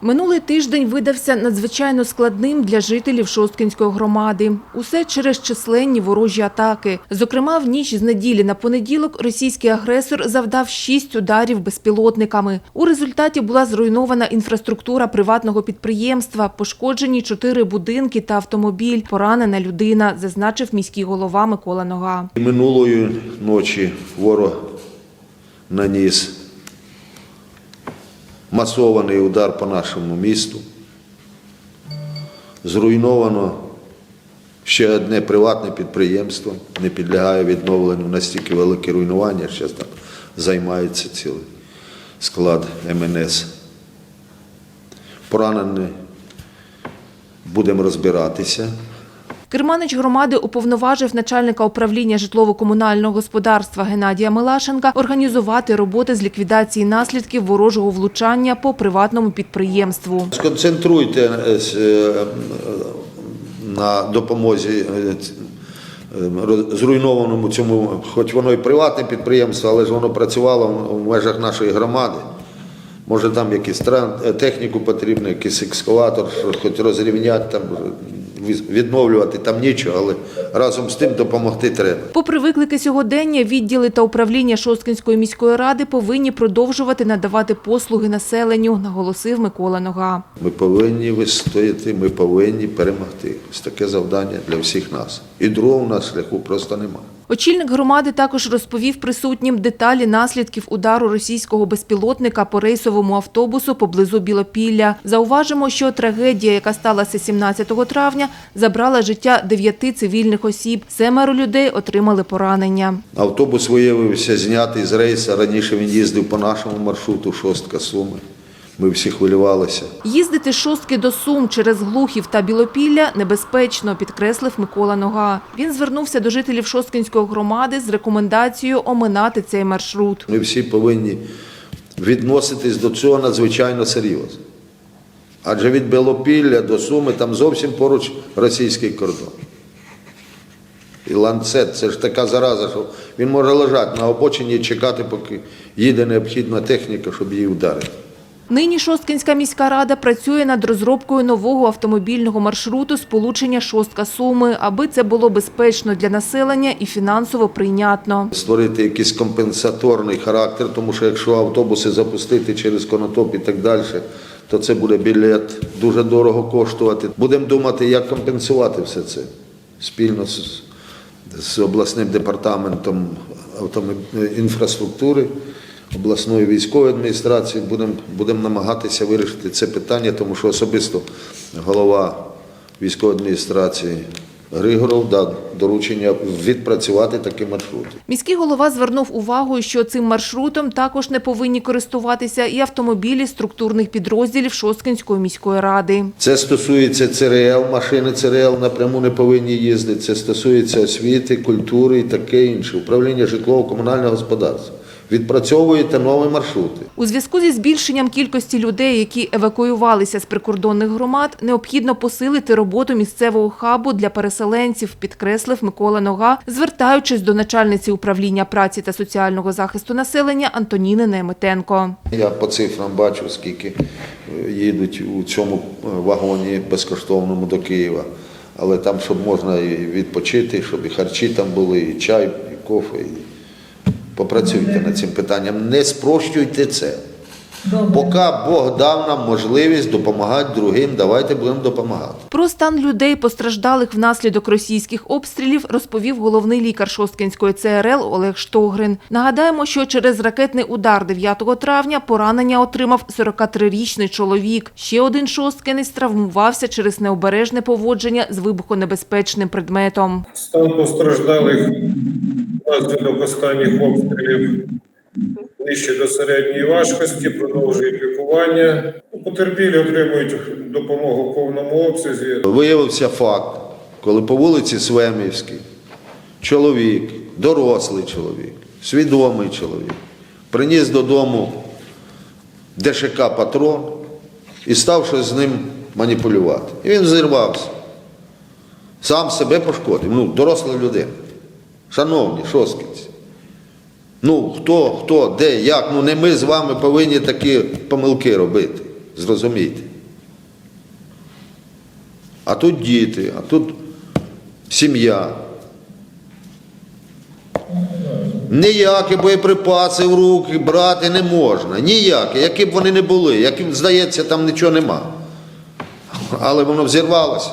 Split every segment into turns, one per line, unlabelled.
Минулий тиждень видався надзвичайно складним для жителів Шосткинської громади. Усе через численні ворожі атаки. Зокрема, в ніч з неділі на понеділок російський агресор завдав шість ударів безпілотниками. У результаті була зруйнована інфраструктура приватного підприємства, пошкоджені чотири будинки та автомобіль, поранена людина, зазначив міський голова Микола Нога.
Минулої ночі ворог наніс масований удар по нашому місту. Зруйновано ще одне приватне підприємство, не підлягає відновленню настільки велике руйнування, що там займається цілий склад МНС. Поранений будемо розбиратися.
Керманич громади уповноважив начальника управління житлово-комунального господарства Геннадія Милашенка організувати роботи з ліквідації наслідків ворожого влучання по приватному підприємству.
Сконцентруйте е, е, на допомозі е, зруйнованому цьому, хоч воно і приватне підприємство, але ж воно працювало в- межах нашої громади. Може там е, техніку потрібно, якийсь екскаватор, хоч розрівняти, там, відновлювати там нічого, але разом з тим допомогти треба.
Попри виклики сьогодення, відділи та управління Шосткинської міської ради повинні продовжувати надавати послуги населенню, наголосив Микола Нога.
Ми повинні вистояти, ми повинні перемогти. Ось таке завдання для всіх нас. І другого у нас шляху просто немає.
Очільник громади також розповів присутнім деталі наслідків удару російського безпілотника по рейсовому автобусу поблизу Білопілля. Зауважимо, що трагедія, яка сталася 17 травня, забрала життя дев'яти цивільних осіб. Семеро людей отримали поранення.
Автобус виявився знятий з рейсу. Раніше він їздив по нашому маршруту шостка Суми. Ми всі хвилювалися.
Їздити шостки до Сум через Глухів та Білопілля небезпечно, підкреслив Микола Нога. Він звернувся до жителів Шосткинської громади з рекомендацією оминати цей маршрут.
Ми всі повинні відноситись до цього надзвичайно серйозно. Адже від Белопілля до Суми там зовсім поруч російський кордон. І ланцет це ж така зараза, що він може лежати на обочині і чекати, поки їде необхідна техніка, щоб її вдарити.
Нині Шосткинська міська рада працює над розробкою нового автомобільного маршруту сполучення Шостка-Суми, аби це було безпечно для населення і фінансово прийнятно.
створити якийсь компенсаторний характер, тому що якщо автобуси запустити через Конотоп і так далі, то це буде білет дуже дорого коштувати. Будемо думати, як компенсувати все це спільно з, з обласним департаментом інфраструктури, обласної військової адміністрації. Будемо будемо намагатися вирішити це питання, тому що особисто голова військової адміністрації Григоров дав доручення відпрацювати такі маршрути.
Міський голова звернув увагу, що цим маршрутом також не повинні користуватися і автомобілі структурних підрозділів Шосткинської міської ради.
Це стосується ЦРЛ, машини ЦРЛ напряму не повинні їздити. Це стосується освіти, культури і таке інше. Управління житлово-комунального господарства. Відпрацьовуєте нові маршрути.
У зв'язку зі збільшенням кількості людей, які евакуювалися з прикордонних громад, необхідно посилити роботу місцевого хабу для переселенців, підкреслив Микола Нога, звертаючись до начальниці управління праці та соціального захисту населення Антоніни Неметенко.
Я по цифрам бачу, скільки е, їдуть у цьому е, вагоні безкоштовному до Києва. Але там, щоб можна і відпочити, щоб і харчі там були, і чай, і кофе. І... Попрацюйте над цим питанням. Не спрощуйте це. Поки Бог дав нам можливість допомагати другим, давайте будемо допомагати.
Про стан людей, постраждалих внаслідок російських обстрілів, розповів головний лікар Шосткинської ЦРЛ Олег Штогрин. Нагадаємо, що через ракетний удар 9 травня поранення отримав 43-річний чоловік. Ще один шосткинець травмувався через необережне поводження з вибухонебезпечним предметом.
Стан постраждалих внаслідок останніх обстрілів нижче до середньої важкості, продовжують лікування. Потерпілі отримують допомогу в повному обсязі.
Виявився факт, коли по вулиці Свемівській чоловік, дорослий чоловік, свідомий чоловік, приніс додому ДШК патрон і став щось з ним маніпулювати. І він зірвався. Сам себе пошкодив. Ну, доросла людина. Шановні шоскінці. Ну, хто, хто, де, як, ну не ми з вами повинні такі помилки робити. Зрозумійте. А тут діти, а тут сім'я. Ніякі боєприпаси в руки брати не можна. Ніякі, які б вони не були, яким здається, там нічого нема. Але воно взірвалося.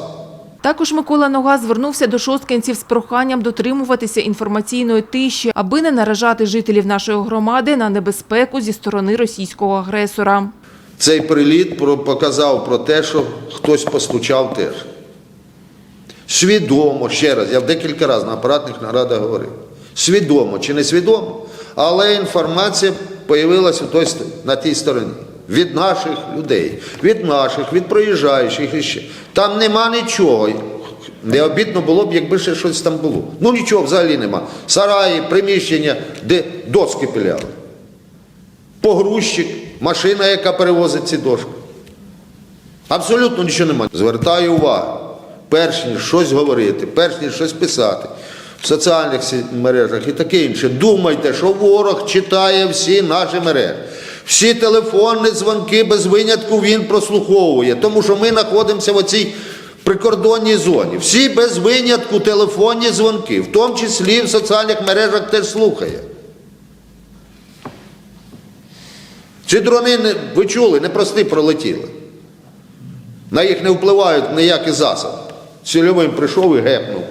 Також Микола Нога звернувся до шосткинців з проханням дотримуватися інформаційної тиші, аби не наражати жителів нашої громади на небезпеку зі сторони російського агресора.
Цей приліт показав про те, що хтось постучав теж. Свідомо, ще раз, я декілька разів на апаратних нарадах говорив. Свідомо чи не свідомо, але інформація з'явилася на тій стороні. Від наших людей, від наших, від проїжджаючих іще. Там нема нічого. Не обідно було б, якби ще щось там було. Ну нічого взагалі нема. Сараї, приміщення, де доски пиляли погрузчик, машина, яка перевозить ці дошки. Абсолютно нічого немає. Звертаю увагу, перш ніж щось говорити, перш ніж щось писати в соціальних мережах і таке інше, думайте, що ворог читає всі наші мережі. Всі телефонні дзвонки без винятку він прослуховує, тому що ми знаходимося в цій прикордонній зоні. Всі без винятку телефонні дзвонки, в тому числі в соціальних мережах теж слухає. Ці дрони, ви чули, непрості пролетіли. На їх не впливають ніякі засоби. Цільовим прийшов і гепнув.